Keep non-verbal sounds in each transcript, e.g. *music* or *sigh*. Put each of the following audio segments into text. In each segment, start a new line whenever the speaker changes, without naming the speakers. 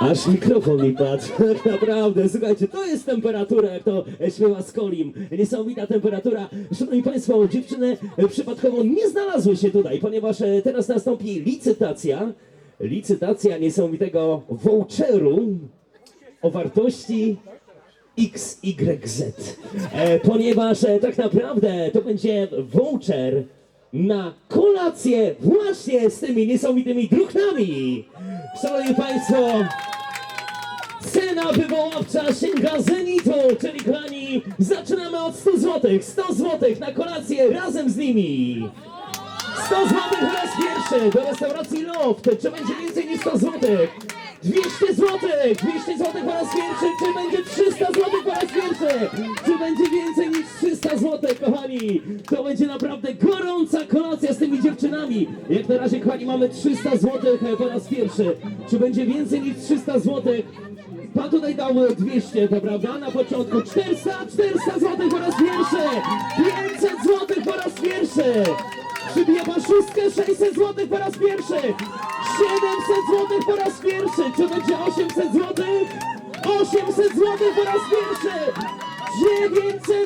Aż mikrofon mi padł. *laughs* Tak naprawdę, słuchajcie, to jest temperatura, jak to e, śpiewa Skolim. Niesamowita temperatura. Szanowni Państwo, dziewczyny e, przypadkowo nie znalazły się tutaj, ponieważ e, teraz nastąpi licytacja. Licytacja niesamowitego voucheru o wartości XYZ. Ponieważ tak naprawdę to będzie voucher na kolację właśnie z tymi niesamowitymi druchnami. Szanowni Państwo, cena wywoławcza sięga zenitu, czyli kochani, zaczynamy od 100 zł. 100 zł na kolację razem z nimi. 100 zł po raz pierwszy do restauracji Loft. Czy będzie więcej niż 100 zł? 200 zł! 200 zł po raz pierwszy! Czy będzie 300 zł po raz pierwszy? Czy będzie więcej niż 300 zł, kochani? To będzie naprawdę z Jak na razie, kochani, mamy 300 zł po raz pierwszy. Czy będzie więcej niż 300 zł? Pan tutaj dał 200, to prawda? Na początku 400, 400 zł po raz pierwszy! 500 zł po raz pierwszy! Przybija pan szóstkę 600 zł po raz pierwszy! 700 zł po raz pierwszy! Czy będzie 800 zł? 800 zł po raz pierwszy! 900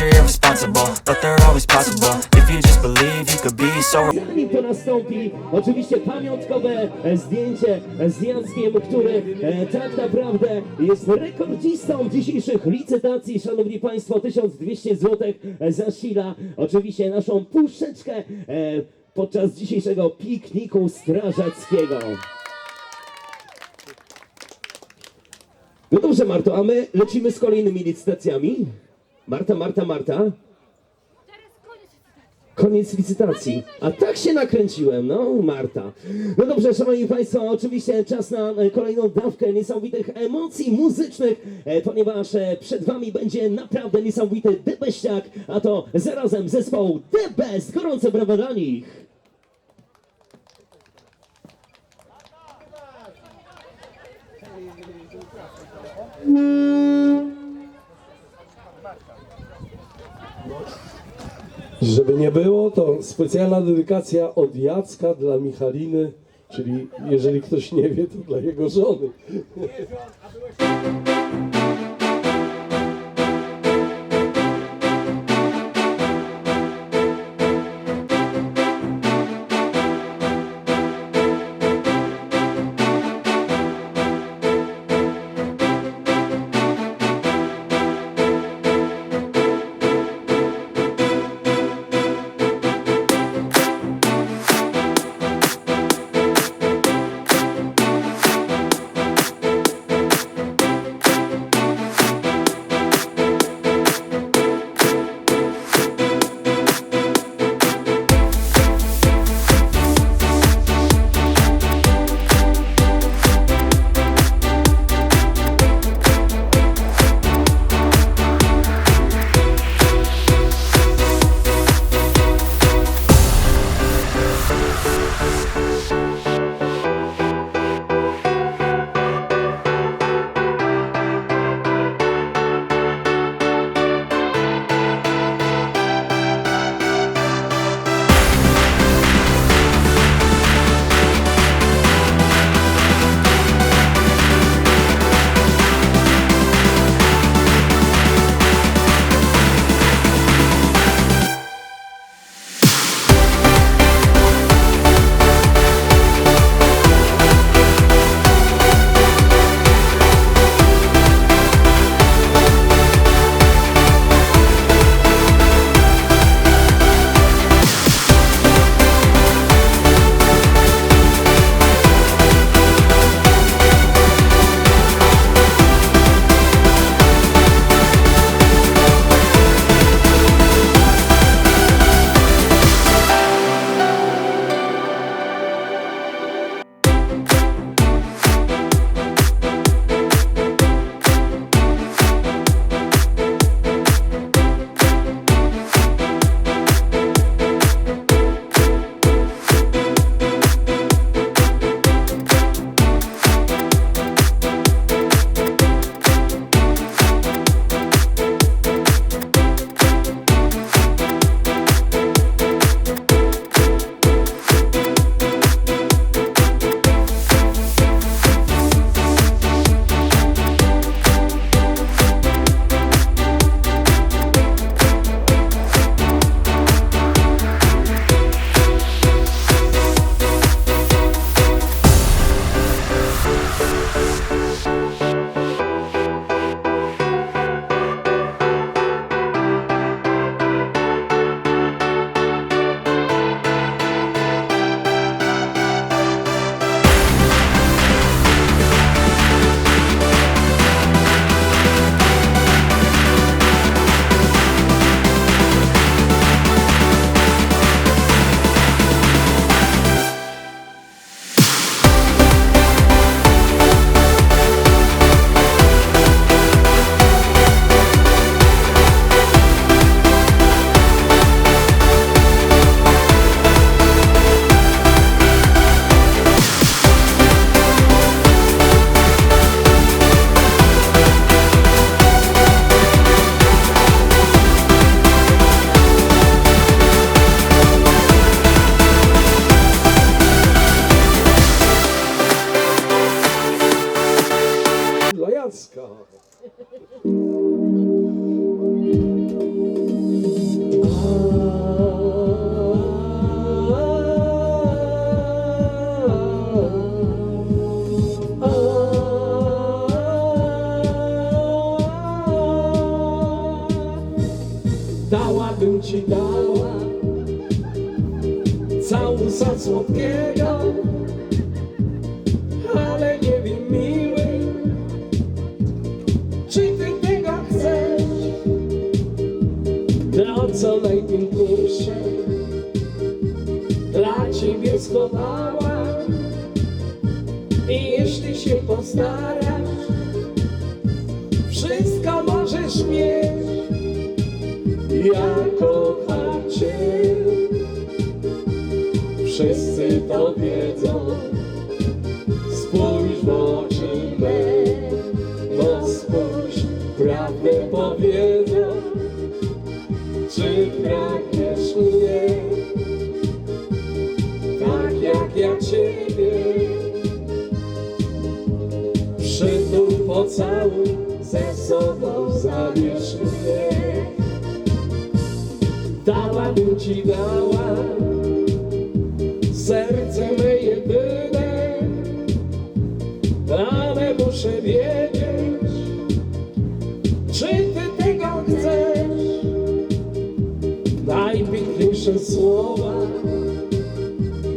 Irresponsible, but they're always possible If you just believe, you could be so
Zanim to nastąpi, oczywiście pamiątkowe zdjęcie e, z Jackiem, który e, tak naprawdę jest rekordzistą dzisiejszych licytacji. Szanowni Państwo, 1200 zł zasila oczywiście naszą puszeczkę e, podczas dzisiejszego pikniku strażackiego. No dobrze, Marto, a my lecimy z kolejnymi licytacjami. Marta, Marta, Marta. Koniec licytacji. A tak się nakręciłem, no Marta. No dobrze, szanowni państwo, oczywiście czas na e, kolejną dawkę niesamowitych emocji muzycznych, e, ponieważ e, przed wami będzie naprawdę niesamowity debeściak, a to zarazem zespoł The Best. Gorące brawa dla nich.
Żeby nie było, to specjalna dedykacja od Jacka dla Michaliny, czyli jeżeli ktoś nie wie, to dla jego żony. za słodkiego Ale nie wiem miły Czy ty tego chcesz? To co najpiękniejsze Dla ciebie schowała I jeśli się postarasz Wszystko możesz mieć. Ja kocham cię wszyscy to wiedzą. Spójrz w oczy me, no spójrz, prawdę powiedzą. Czy pragniesz mnie, tak jak ja Ciebie? Przytul, pocałuj, ze sobą zabierz mnie. Dałabym Ci dała ale muszę wiedzieć, czy Ty tego chcesz. Najpiękniejsze słowa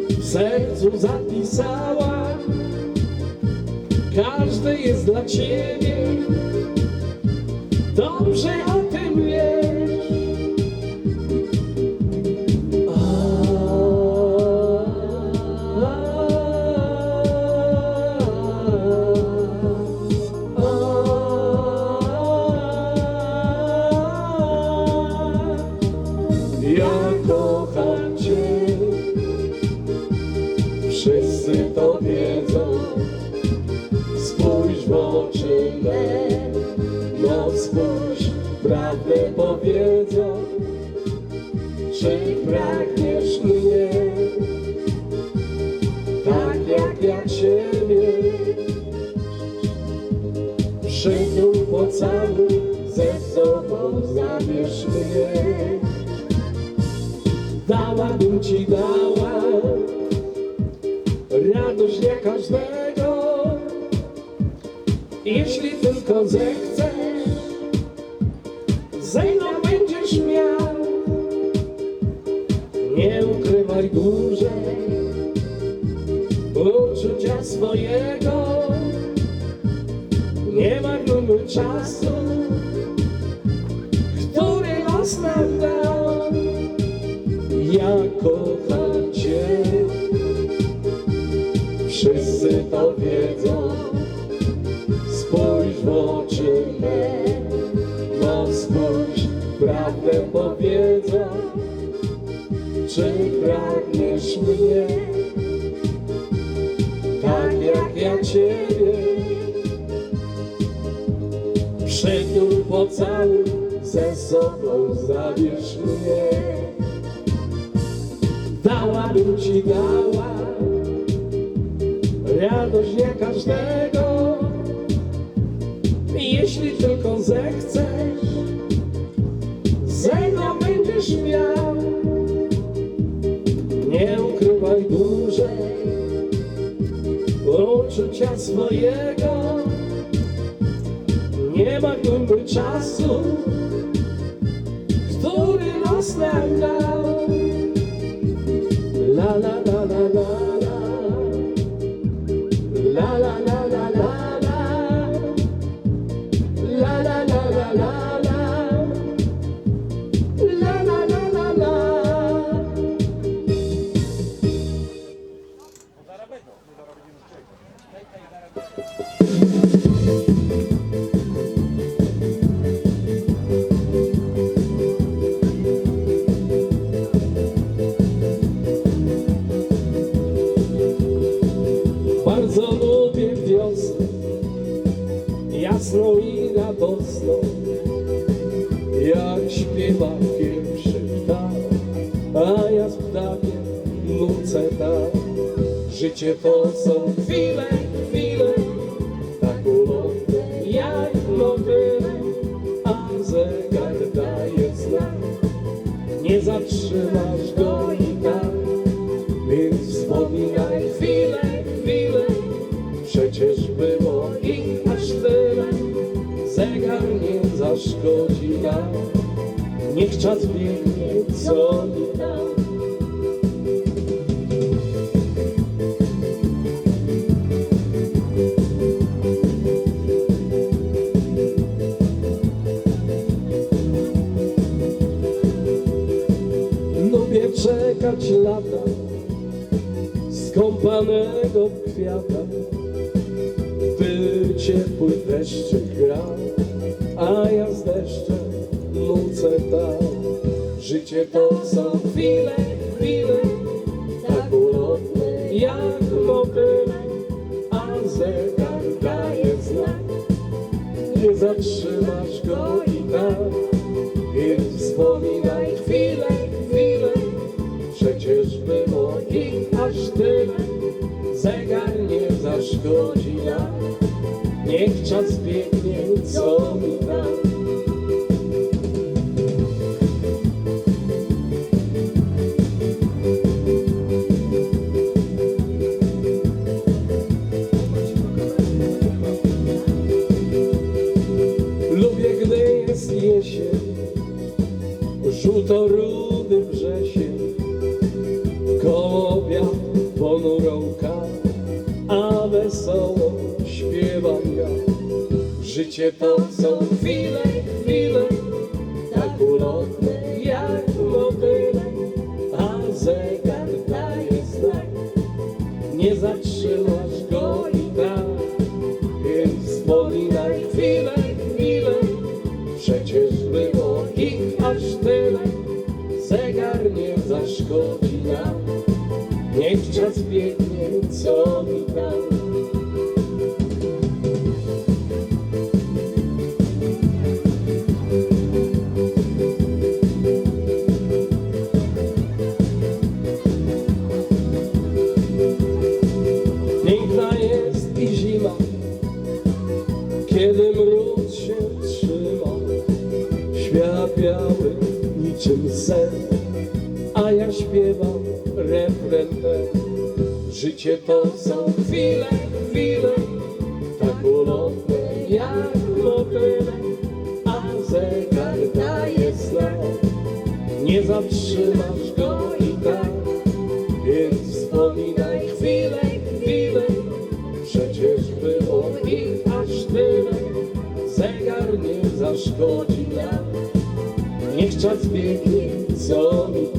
w sercu zapisała. Każdy jest dla Ciebie. Dobrze o tym wiesz. Jeśli tylko zechcesz, ze mną będziesz miał. Nie ukrywaj dłużej uczucia swojego, nie marnujmy czasu, który los nam dał. Ja kocham Cię, wszyscy to wiedzą. Spójrz w oczy me, no spójrz, prawdę powiedzą. Czy pragniesz mnie, tak jak ja Ciebie? Przytul, pocałuj, ze sobą zabierz mnie. Dałabym Ci dała radość nie każdego, jeśli tylko zechcesz, ze mną będziesz miał. Nie ukrywaj dłużej uczucia swojego, nie marnujmy czasu, który los nam la la la la La la. La la Nie zatrzymasz go i tak. Więc wspominaj chwilę, chwilę. Przecież było ich aż tyle. Zegar nie zaszkodzi nam. Niech czas biegnie, co dał Czekać lata schowanego w kwiatach, gdy ciepły deszczyk gra, a ja z deszczem nucę tak. Życie to są chwile, niech czas biegnie, co Życie to są chwile, chwile, tak ulotne jak motyle, a zegar daje znak, nie zatrzymasz go i tak. Więc wspominaj chwilę, chwilę, przecież było ich aż tyle. Zegar nie zaszkodzi nam, niech czas biegnie, co mi tam. Niczym sen, a ja śpiewam refren ten. Życie to są chwile, chwile, tak ulotne jak motyle, a zegar daje znak, nie zatrzymasz Niech czas biegnie, co mi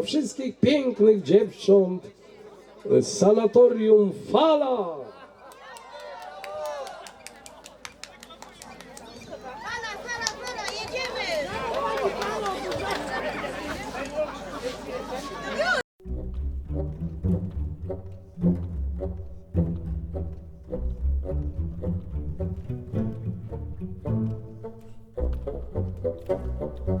dla wszystkich pięknych dziewcząt z sanatorium Fala.
Fala,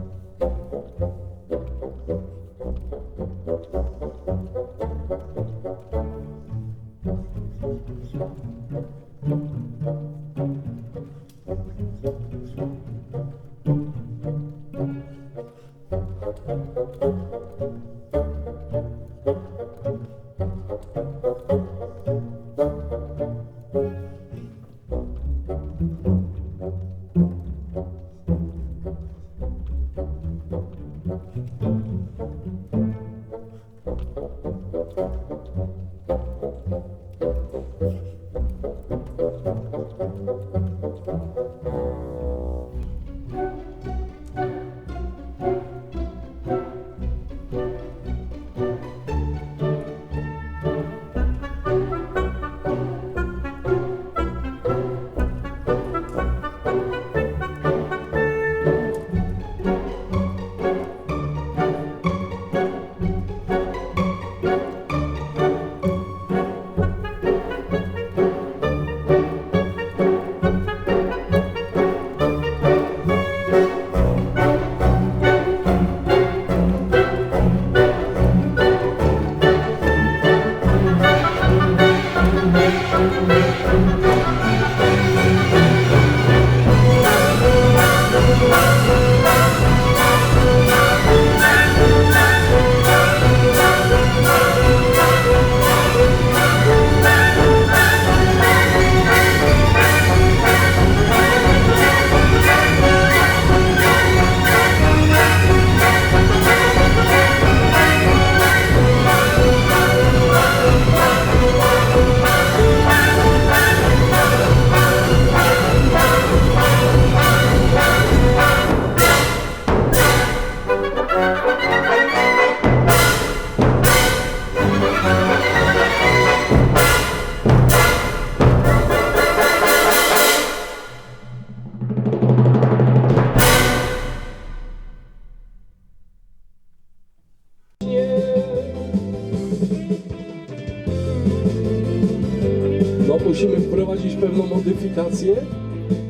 No musimy wprowadzić pewną modyfikację,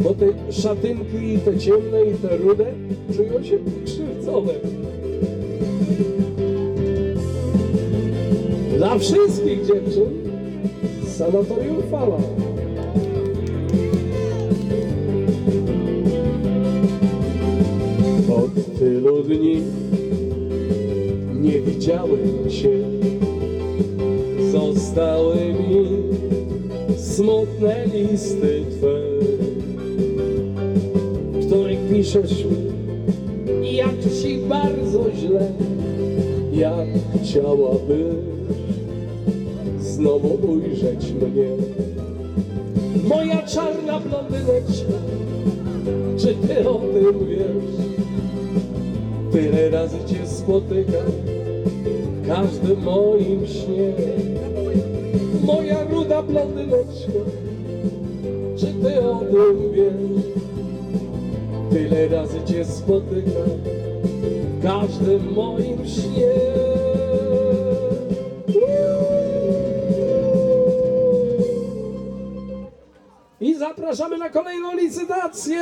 bo te szatynki, te ciemne i te rude czują się krzywdzone. Dla wszystkich dziewczyn sanatorium Fala. Od tylu dni nie widziałem cię Zostały mi smutne listy Twe, w których piszesz mi, jak Ci bardzo źle, jak chciałabyś znowu ujrzeć mnie. Moja czarna blondyneczka, czy Ty o tym wiesz? Tyle razy Cię spotykam w każdym moim śnie. Moja ruda blondyneczko, czy ty o tym wiesz? Tyle razy cię spotykam w każdym moim śnie. I zapraszamy na kolejną licytację!